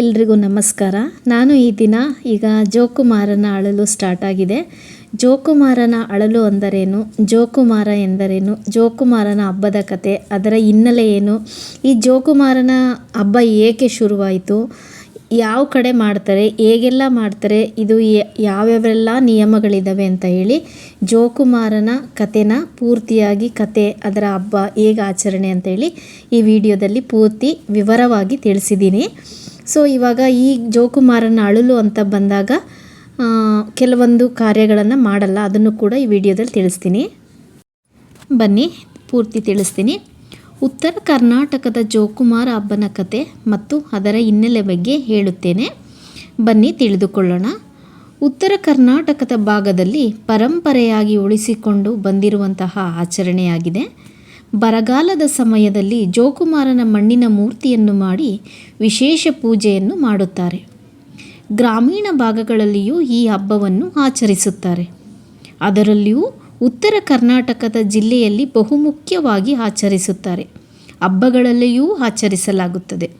ಎಲ್ರಿಗೂ ನಮಸ್ಕಾರ. ನಾನು ಈ ದಿನ ಈಗ ಜೋಕುಮಾರನ ಅಳಲು ಸ್ಟಾರ್ಟ್ ಆಗಿದೆ. ಜೋಕುಮಾರನ ಅಳಲು ಅಂದರೇನು? ಜೋಕುಮಾರ ಎಂದರೇನು? ಜೋಕುಮಾರನ ಹಬ್ಬದ ಕತೆ, ಅದರ ಹಿನ್ನೆಲೆ ಏನು? ಈ ಜೋಕುಮಾರನ ಹಬ್ಬ ಏಕೆ ಶುರುವಾಯಿತು? ಯಾವ ಕಡೆ ಮಾಡ್ತಾರೆ? ಹೇಗೆಲ್ಲ ಮಾಡ್ತಾರೆ? ಇದು ಯಾವ್ಯಾವೆಲ್ಲ ನಿಯಮಗಳಿದ್ದಾವೆ ಅಂತ ಹೇಳಿ ಜೋಕುಮಾರನ ಕತೆನ ಪೂರ್ತಿಯಾಗಿ ಕತೆ, ಅದರ ಹಬ್ಬ ಹೇಗೆ ಆಚರಣೆ ಅಂತ ಹೇಳಿ ಈ ವಿಡಿಯೋದಲ್ಲಿ ಪೂರ್ತಿ ವಿವರವಾಗಿ ತಿಳಿಸಿದ್ದೀನಿ. ಸೊ ಇವಾಗ ಈ ಜೋಕುಮಾರನ ಅಳಲು ಅಂತ ಬಂದಾಗ ಕೆಲವೊಂದು ಕಾರ್ಯಗಳನ್ನು ಮಾಡಲ್ಲ. ಅದನ್ನು ಕೂಡ ಈ ವಿಡಿಯೋದಲ್ಲಿ ತಿಳಿಸ್ತೀನಿ. ಬನ್ನಿ, ಪೂರ್ತಿ ತಿಳಿಸ್ತೀನಿ. ಉತ್ತರ ಕರ್ನಾಟಕದ ಜೋಕುಮಾರ ಹಬ್ಬನ ಕತೆ ಮತ್ತು ಅದರ ಹಿನ್ನೆಲೆ ಬಗ್ಗೆ ಹೇಳುತ್ತೇನೆ. ಬನ್ನಿ, ತಿಳಿದುಕೊಳ್ಳೋಣ. ಉತ್ತರ ಕರ್ನಾಟಕದ ಭಾಗದಲ್ಲಿ ಪರಂಪರೆಯಾಗಿ ಉಳಿಸಿಕೊಂಡು ಬಂದಿರುವಂತಹ ಆಚರಣೆಯಾಗಿದೆ. ಬರಗಾಲದ ಸಮಯದಲ್ಲಿ ಜೋಕುಮಾರನ ಮಣ್ಣಿನ ಮೂರ್ತಿಯನ್ನು ಮಾಡಿ ವಿಶೇಷ ಪೂಜೆಯನ್ನು ಮಾಡುತ್ತಾರೆ. ಗ್ರಾಮೀಣ ಭಾಗಗಳಲ್ಲಿಯೂ ಈ ಹಬ್ಬವನ್ನು ಆಚರಿಸುತ್ತಾರೆ. ಅದರಲ್ಲಿಯೂ ಉತ್ತರ ಕರ್ನಾಟಕದ ಜಿಲ್ಲೆಯಲ್ಲಿ ಬಹುಮುಖ್ಯವಾಗಿ ಆಚರಿಸುತ್ತಾರೆ. ಹಬ್ಬಗಳಲ್ಲಿಯೂ ಆಚರಿಸಲಾಗುತ್ತದೆ.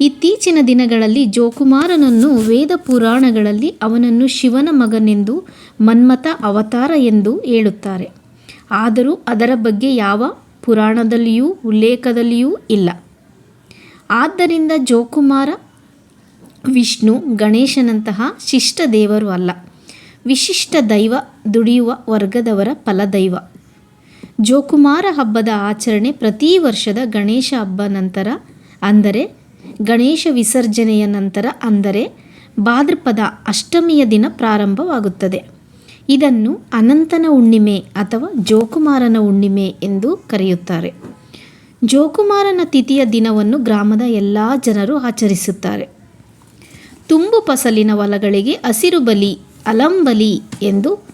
ಇತ್ತೀಚಿನ ದಿನಗಳಲ್ಲಿ ಜೋಕುಮಾರನನ್ನು ವೇದ ಪುರಾಣಗಳಲ್ಲಿ ಅವನನ್ನು ಶಿವನ ಮಗನೆಂದು ಮನ್ಮಥ ಅವತಾರ ಎಂದು ಹೇಳುತ್ತಾರೆ. ಆದರೂ ಅದರ ಬಗ್ಗೆ ಯಾವ ಪುರಾಣದಲ್ಲಿಯೂ ಉಲ್ಲೇಖದಲ್ಲಿಯೂ ಇಲ್ಲ. ಆದ್ದರಿಂದ ಜೋಕುಮಾರ, ವಿಷ್ಣು, ಗಣೇಶನಂತಹ ಶಿಷ್ಟ ದೇವರು ಅಲ್ಲ. ವಿಶಿಷ್ಟ ದೈವ ದುಡಿಯುವ ವರ್ಗದವರ ಫಲದೈವ. ಜೋಕುಮಾರ ಹಬ್ಬದ ಆಚರಣೆ ಪ್ರತಿ ವರ್ಷದ ಗಣೇಶ ಹಬ್ಬ ನಂತರ ಅಂದರೆ ಗಣೇಶ ವಿಸರ್ಜನೆಯ ನಂತರ ಅಂದರೆ ಭಾದ್ರಪದ ಅಷ್ಟಮಿಯ ದಿನ ಪ್ರಾರಂಭವಾಗುತ್ತದೆ. ಇದನ್ನು ಅನಂತನ ಹುಣ್ಣಿಮೆ ಅಥವಾ ಜೋಕುಮಾರನ ಹುಣ್ಣಿಮೆ ಎಂದು ಕರೆಯುತ್ತಾರೆ. ಜೋಕುಮಾರನ ತಿಥಿಯ ದಿನವನ್ನು ಗ್ರಾಮದ ಎಲ್ಲ ಜನರು ಆಚರಿಸುತ್ತಾರೆ. ತುಂಬು ಫಸಲಿನ ಹೊಲಗಳಿಗೆ ಹಸಿರು ಬಲಿ ಅಲಂಬಲಿ ಎಂದು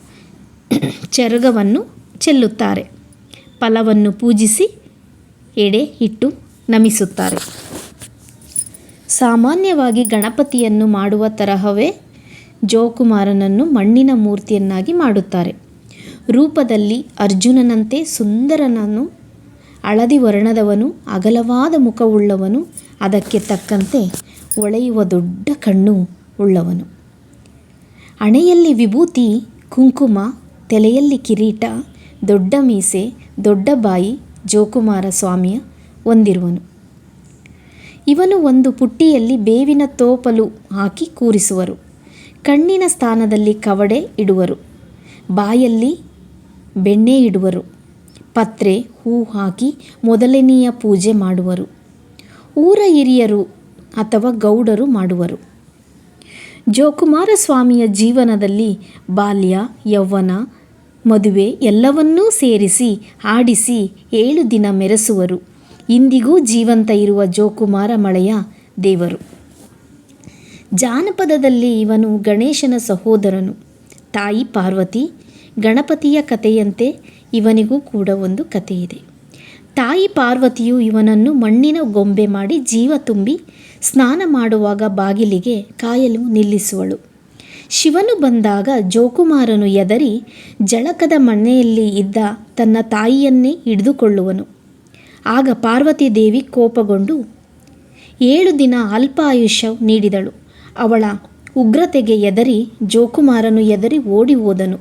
ಚರಗವನ್ನು ಚೆಲ್ಲುತ್ತಾರೆ. ಫಲವನ್ನು ಪೂಜಿಸಿ ಎಡೆ ಇಟ್ಟು ನಮಿಸುತ್ತಾರೆ. ಸಾಮಾನ್ಯವಾಗಿ ಗಣಪತಿಯನ್ನು ಮಾಡುವ ತರಹವೇ ಜೋಕುಮಾರನನ್ನು ಮಣ್ಣಿನ ಮೂರ್ತಿಯನ್ನಾಗಿ ಮಾಡುತ್ತಾರೆ. ರೂಪದಲ್ಲಿ ಅರ್ಜುನನಂತೆ ಸುಂದರನನ್ನು ಹಳದಿ ವರ್ಣದವನು, ಅಗಲವಾದ ಮುಖವುಳ್ಳವನು, ಅದಕ್ಕೆ ತಕ್ಕಂತೆ ಹೊಳೆಯುವ ದೊಡ್ಡ ಕಣ್ಣು ಉಳ್ಳವನು. ಹಣೆಯಲ್ಲಿ ವಿಭೂತಿ, ಕುಂಕುಮ, ತಲೆಯಲ್ಲಿ ಕಿರೀಟ, ದೊಡ್ಡ ಮೀಸೆ, ದೊಡ್ಡ ಬಾಯಿ, ಜೋಕುಮಾರ ಸ್ವಾಮಿಯ ಹೊಂದಿರುವನು. ಇವನು ಒಂದು ಪುಟ್ಟಿಯಲ್ಲಿ ಬೇವಿನ ತೋಪಲು ಹಾಕಿ ಕೂರಿಸುವರು. ಕಣ್ಣಿನ ಸ್ಥಾನದಲ್ಲಿ ಕವಡೆ ಇಡುವರು. ಬಾಯಲ್ಲಿ ಬೆಣ್ಣೆ ಇಡುವರು. ಪತ್ರೆ ಹೂ ಹಾಕಿ ಮೊದಲನೆಯ ಪೂಜೆ ಮಾಡುವರು. ಊರ ಹಿರಿಯರು ಅಥವಾ ಗೌಡರು ಮಾಡುವರು. ಜೋಕುಮಾರ ಸ್ವಾಮಿಯ ಜೀವನದಲ್ಲಿ ಬಾಲ್ಯ, ಯೌವನ, ಮದುವೆ ಎಲ್ಲವನ್ನೂ ಸೇರಿಸಿ, ಆಡಿಸಿ, ಏಳು ದಿನ ಮೆರೆಸುವರು. ಇಂದಿಗೂ ಜೀವಂತ ಇರುವ ಜೋಕುಮಾರ ಮಳೆಯ ದೇವರು. ಜಾನಪದದಲ್ಲಿ ಇವನು ಗಣೇಶನ ಸಹೋದರನು. ತಾಯಿ ಪಾರ್ವತಿ, ಗಣಪತಿಯ ಕಥೆಯಂತೆ ಇವನಿಗೂ ಕೂಡ ಒಂದು ಕಥೆಯಿದೆ. ತಾಯಿ ಪಾರ್ವತಿಯು ಇವನನ್ನು ಮಣ್ಣಿನ ಗೊಂಬೆ ಮಾಡಿ ಜೀವ ತುಂಬಿ ಸ್ನಾನ ಮಾಡುವಾಗ ಬಾಗಿಲಿಗೆ ಕಾಯಲು ನಿಲ್ಲಿಸುವಳು. ಶಿವನು ಬಂದಾಗ ಜೋಕುಮಾರನು ಎದರಿ ಜಳಕದ ಮನೆಯಲ್ಲಿ ಇದ್ದ ತನ್ನ ತಾಯಿಯನ್ನೇ ಹಿಡಿದುಕೊಳ್ಳುವನು. ಆಗ ಪಾರ್ವತಿ ದೇವಿ ಕೋಪಗೊಂಡು, ಏಳು ದಿನ ಅಲ್ಪ ಆಯುಷ್ಯ ನೀಡಿದಳು. ಅವಳ ಉಗ್ರತೆಗೆ ಎದರಿ ಜೋಕುಮಾರನು ಎದರಿ ಓಡಿ ಹೋದನು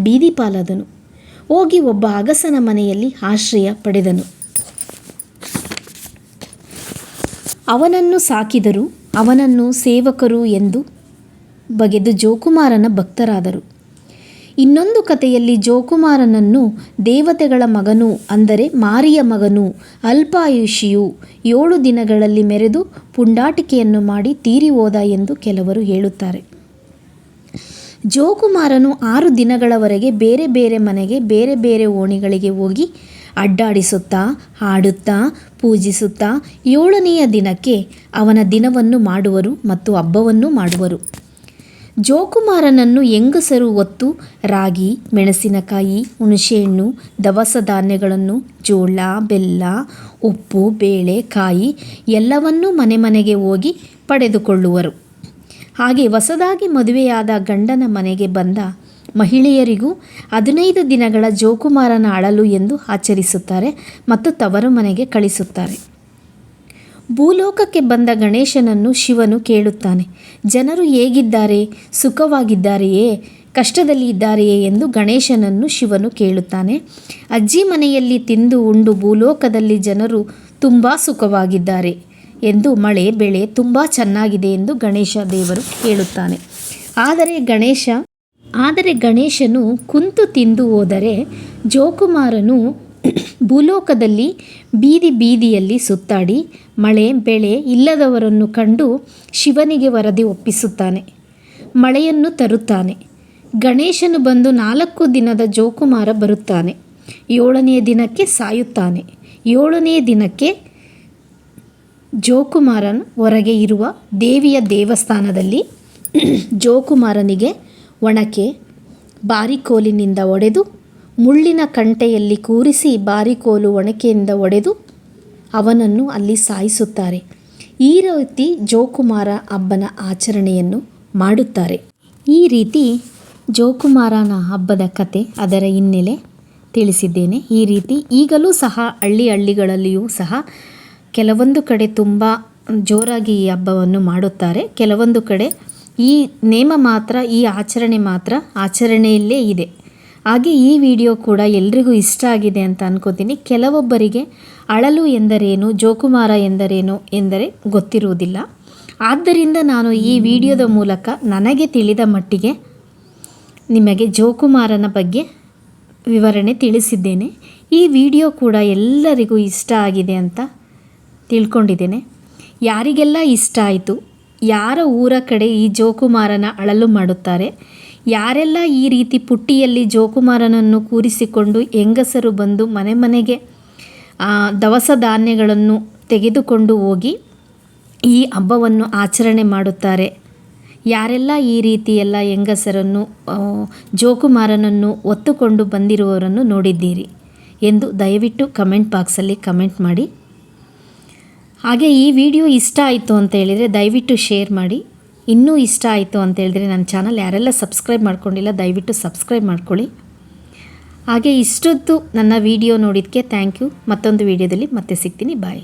ಬೀದಿಪಾಲದನು ಹೋಗಿ ಒಬ್ಬ ಅಗಸನ ಮನೆಯಲ್ಲಿ ಆಶ್ರಯ ಪಡೆದನು. ಅವನನ್ನು ಸಾಕಿದರು ಅವನನ್ನು ಸೇವಕರು ಎಂದು ಬಗೆದು ಜೋಕುಮಾರನ ಭಕ್ತರಾದರು. ಇನ್ನೊಂದು ಕಥೆಯಲ್ಲಿ ಜೋಕುಮಾರನನ್ನು ದೇವತೆಗಳ ಮಗನು ಅಂದರೆ ಮಾರಿಯ ಮಗನು, ಅಲ್ಪಾಯುಷಿಯು ಏಳು ದಿನಗಳಲ್ಲಿ ಮೆರೆದು ಪುಂಡಾಟಿಕೆಯನ್ನು ಮಾಡಿ ತೀರಿ ಹೋದ ಎಂದು ಕೆಲವರು ಹೇಳುತ್ತಾರೆ. ಜೋಕುಮಾರನು ಆರು ದಿನಗಳವರೆಗೆ ಬೇರೆ ಬೇರೆ ಮನೆಗೆ, ಬೇರೆ ಬೇರೆ ಓಣಿಗಳಿಗೆ ಹೋಗಿ ಅಡ್ಡಾಡಿಸುತ್ತಾ, ಹಾಡುತ್ತಾ, ಪೂಜಿಸುತ್ತಾ ಏಳನೆಯ ದಿನಕ್ಕೆ ಅವನ ದಿನವನ್ನು ಮಾಡುವರು ಮತ್ತು ಹಬ್ಬವನ್ನು ಮಾಡುವರು. ಜೋಕುಮಾರನನ್ನು ಹೆಂಗಸರು ಹೊತ್ತು ರಾಗಿ, ಮೆಣಸಿನಕಾಯಿ, ಹುಣಸೆಹಣ್ಣು, ದವಸ ಧಾನ್ಯಗಳನ್ನು, ಜೋಳ, ಬೆಲ್ಲ, ಉಪ್ಪು, ಬೇಳೆ, ಕಾಯಿ ಎಲ್ಲವನ್ನೂ ಮನೆ ಮನೆಗೆ ಹೋಗಿ ಪಡೆದುಕೊಳ್ಳುವರು. ಹಾಗೆ ಹೊಸದಾಗಿ ಮದುವೆಯಾದ ಗಂಡನ ಮನೆಗೆ ಬಂದ ಮಹಿಳೆಯರಿಗೂ ಹದಿನೈದು ದಿನಗಳ ಜೋಕುಮಾರನ ಅಳಲು ಎಂದು ಆಚರಿಸುತ್ತಾರೆ ಮತ್ತು ತವರು ಮನೆಗೆ ಕಳಿಸುತ್ತಾರೆ. ಭೂಲೋಕಕ್ಕೆ ಬಂದ ಗಣೇಶನನ್ನು ಶಿವನು ಕೇಳುತ್ತಾನೆ. ಜನರು ಹೇಗಿದ್ದಾರೆ? ಸುಖವಾಗಿದ್ದಾರೆಯೇ? ಕಷ್ಟದಲ್ಲಿ ಇದ್ದಾರೆಯೇ ಎಂದು ಗಣೇಶನನ್ನು ಶಿವನು ಕೇಳುತ್ತಾನೆ. ಅಜ್ಜಿ ಮನೆಯಲ್ಲಿ ತಿಂದು ಉಂಡು ಭೂಲೋಕದಲ್ಲಿ ಜನರು ತುಂಬ ಸುಖವಾಗಿದ್ದಾರೆ ಎಂದು ಮಳೆ, ಬೆಳೆ ತುಂಬ ಚೆನ್ನಾಗಿದೆ ಎಂದು ಗಣೇಶ ದೇವರು ಹೇಳುತ್ತಾನೆ ಆದರೆ ಗಣೇಶ, ಆದರೆ ಗಣೇಶನು ಕುಂತು ತಿಂದು ಹೋದರೆ ಜೋಕುಮಾರನು ಭೂಲೋಕದಲ್ಲಿ ಬೀದಿ ಬೀದಿಯಲ್ಲಿ ಸುತ್ತಾಡಿ ಮಳೆ, ಬೆಳೆ ಇಲ್ಲದವರನ್ನು ಕಂಡು ಶಿವನಿಗೆ ವರದಿ ಒಪ್ಪಿಸುತ್ತಾನೆ. ಮಳೆಯನ್ನು ತರುತ್ತಾನೆ. ಗಣೇಶನು ಬಂದು ನಾಲ್ಕು ದಿನದ ಜೋಕುಮಾರ ಬರುತ್ತಾನೆ. ಏಳನೆಯ ದಿನಕ್ಕೆ ಸಾಯುತ್ತಾನೆ. ಏಳನೆಯ ದಿನಕ್ಕೆ ಜೋಕುಮಾರನ್ ಹೊರಗೆ ಇರುವ ದೇವಿಯ ದೇವಸ್ಥಾನದಲ್ಲಿ ಜೋಕುಮಾರನಿಗೆ ಒಣಕೆ, ಬಾರಿಕೋಲಿನಿಂದ ಒಡೆದು ಮುಳ್ಳಿನ ಕಂಟೆಯಲ್ಲಿ ಕೂರಿಸಿ ಬಾರಿಕೋಲು ಒಣಕೆಯಿಂದ ಒಡೆದು ಅವನನ್ನು ಅಲ್ಲಿ ಸಾಯಿಸುತ್ತಾರೆ. ಈ ರೀತಿ ಜೋಕುಮಾರ ಹಬ್ಬನ ಆಚರಣೆಯನ್ನು ಮಾಡುತ್ತಾರೆ. ಈ ರೀತಿ ಜೋಕುಮಾರನ ಹಬ್ಬದ ಕತೆ ಅದರ ಹಿನ್ನೆಲೆ ತಿಳಿಸಿದ್ದೇನೆ. ಈ ರೀತಿ ಈಗಲೂ ಸಹ ಹಳ್ಳಿ ಹಳ್ಳಿಗಳಲ್ಲಿಯೂ ಸಹ ಕೆಲವೊಂದು ಕಡೆ ತುಂಬ ಜೋರಾಗಿ ಈ ಹಬ್ಬವನ್ನು ಮಾಡುತ್ತಾರೆ. ಕೆಲವೊಂದು ಕಡೆ ಈ ನೇಮ ಮಾತ್ರ, ಈ ಆಚರಣೆ ಮಾತ್ರ ಆಚರಣೆಯಲ್ಲೇ ಇದೆ. ಹಾಗೆ ಈ ವಿಡಿಯೋ ಕೂಡ ಎಲ್ರಿಗೂ ಇಷ್ಟ ಆಗಿದೆ ಅಂತ ಅನ್ಕೋತೀನಿ. ಕೆಲವೊಬ್ಬರಿಗೆ ಅಳಲು ಎಂದರೇನು, ಜೋಕುಮಾರ ಎಂದರೇನು ಎಂದರೆ ಗೊತ್ತಿರುವುದಿಲ್ಲ. ಆದ್ದರಿಂದ ನಾನು ಈ ವಿಡಿಯೋದ ಮೂಲಕ ನನಗೆ ತಿಳಿದ ಮಟ್ಟಿಗೆ ನಿಮಗೆ ಜೋಕುಮಾರನ ಬಗ್ಗೆ ವಿವರಣೆ ತಿಳಿಸಿದ್ದೇನೆ. ಈ ವಿಡಿಯೋ ಕೂಡ ಎಲ್ಲರಿಗೂ ಇಷ್ಟ ಆಗಿದೆ ಅಂತ ತಿಳ್ಕೊಂಡಿದ್ದೇನೆ. ಯಾರಿಗೆಲ್ಲ ಇಷ್ಟ ಆಯಿತು, ಯಾರ ಊರ ಕಡೆ ಈ ಜೋಕುಮಾರನ ಅಳಲು ಮಾಡುತ್ತಾರೆ ಯಾರೆಲ್ಲ ಈ ರೀತಿ ಪುಟ್ಟಿಯಲ್ಲಿ ಜೋಕುಮಾರನನ್ನು ಕೂರಿಸಿಕೊಂಡು ಹೆಂಗಸರು ಬಂದು ಮನೆ ಮನೆಗೆ ದವಸ ಧಾನ್ಯಗಳನ್ನು ತೆಗೆದುಕೊಂಡು ಹೋಗಿ ಈ ಹಬ್ಬವನ್ನು ಆಚರಣೆ ಮಾಡುತ್ತಾರೆ. ಯಾರೆಲ್ಲ ಈ ರೀತಿಯೆಲ್ಲ ಹೆಂಗಸರನ್ನು ಜೋಕುಮಾರನನ್ನು ಒತ್ತುಕೊಂಡು ಬಂದಿರುವವರನ್ನು ನೋಡಿದ್ದೀರಿ ಎಂದು ದಯವಿಟ್ಟು ಕಮೆಂಟ್ ಬಾಕ್ಸಲ್ಲಿ ಕಮೆಂಟ್ ಮಾಡಿ. ಹಾಗೆ ಈ ವಿಡಿಯೋ ಇಷ್ಟ ಆಯಿತು ಅಂತ ಹೇಳಿದರೆ ದಯವಿಟ್ಟು ಶೇರ್ ಮಾಡಿ. ಇನ್ನೂ ಇಷ್ಟ ಆಯಿತು ಅಂತ ಹೇಳಿದ್ರೆ ನನ್ನ ಚಾನಲ್ ಯಾರೆಲ್ಲ ಸಬ್ಸ್ಕ್ರೈಬ್ ಮಾಡ್ಕೊಂಡಿಲ್ಲ, ದಯವಿಟ್ಟು ಸಬ್ಸ್ಕ್ರೈಬ್ ಮಾಡ್ಕೊಳ್ಳಿ. ಹಾಗೆ ಇಷ್ಟೊತ್ತು ನನ್ನ ವಿಡಿಯೋ ನೋಡಿದ್ದಕ್ಕೆ ಥ್ಯಾಂಕ್ ಯು ಮತ್ತೊಂದು ವಿಡಿಯೋದಲ್ಲಿ ಮತ್ತೆ ಸಿಗ್ತೀನಿ. ಬಾಯ್